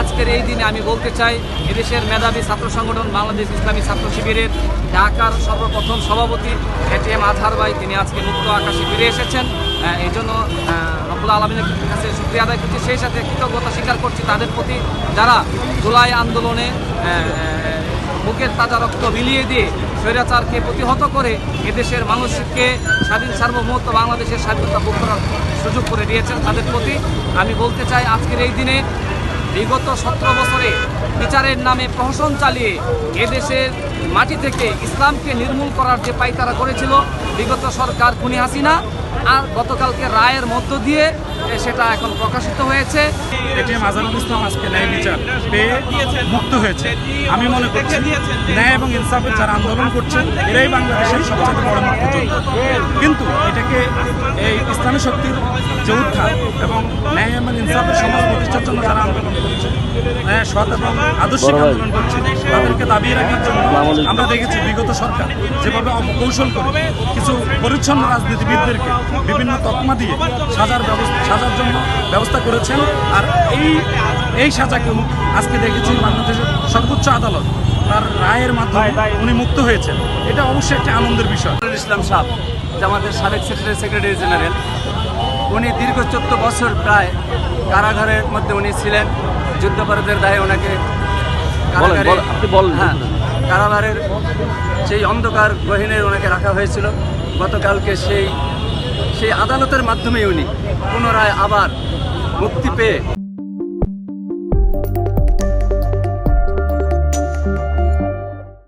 আজকের এই দিনে আমি বলতে চাই, এদেশের মেধাবী ছাত্র সংগঠন বাংলাদেশ ইসলামী ছাত্র শিবিরের ঢাকার সর্বপ্রথম সভাপতি এটিএম আজহার ভাই, তিনি আজকে মুক্ত আকাশে ফিরে এসেছেন। এই জন্য রব্বুল আলমিনের কাছে শুক্রিয়া আদায় করছি। সেই সাথে কৃতজ্ঞতা স্বীকার করছি তাদের প্রতি, যারা জুলাই আন্দোলনে বুকের তাজা রক্ত বিলিয়ে দিয়ে স্বৈরাচারকে প্রতিহত করে এদেশের মানুষকে স্বাধীন সার্বভৌমত্ব বাংলাদেশের স্বাধীনতা ভোগ করার সুযোগ করে দিয়েছেন তাদের প্রতি। আমি বলতে চাই, আজকের এই দিনে বিগত সতেরো বছরে বিচারের নামে প্রহসন চালিয়ে এদেশের মাটি থেকে ইসলামকে নির্মূল করার যে পাইতারা করেছিল, বিগত সরকার খুনি হাসিনা আর গতকালকে রায়ের মধ্য দিয়ে সেটা এখন প্রকাশিত হয়েছে। এটিএম আজানুল ইসলাম আজকে ন্যায় বিচার পেয়ে মুক্ত হয়েছে। আমি মনে করছি ন্যায় এবং ইনসাফের যারা আন্দোলন করছেন, এরাই বাংলাদেশের সবচেয়ে বড় কিন্তু এটাকে ইসলামী শক্তির যে উত্থান এবং ন্যায় এবং ইনসাফের সমাজ প্রতিষ্ঠার জন্য যারা আন্দোলন করছে। ন্যায় সৎ এবং আদর্শিক আন্দোলন করছে। তাদেরকে দাবিয়ে রাখার জন্য আমরা দেখেছি বিগত সরকার যেভাবে অপকৌশল করে কিছু পরিচ্ছন্ন রাজনীতিবিদদেরকে বিভিন্ন তকমা দিয়ে সাজার ব্যবস্থা সাজার জন্য ব্যবস্থা করেছেন। আর এই এই সাজাকেও আজকে দেখেছি বাংলাদেশের সর্বোচ্চ আদালত। তার রায়ের মাধ্যমে উনি মুক্ত হয়েছেন। এটা অবশ্যই একটা আনন্দের বিষয়। নজরুল ইসলাম সাহ আমাদের সাবেক সেক্রেটারি সেক্রেটারি জেনারেল উনি দীর্ঘ চোদ্দ বছর প্রায় কারাগারের মধ্যে উনি ছিলেন। যুদ্ধাপরাধের দায়ে ওনাকে কারাগারে আপনি বলেন, হ্যাঁ কারাগারের সেই অন্ধকার গহিনে ওনাকে রাখা হয়েছিল। গতকালকে সেই সেই আদালতের মাধ্যমে উনি পুনরায় আবার মুক্তি পেয়ে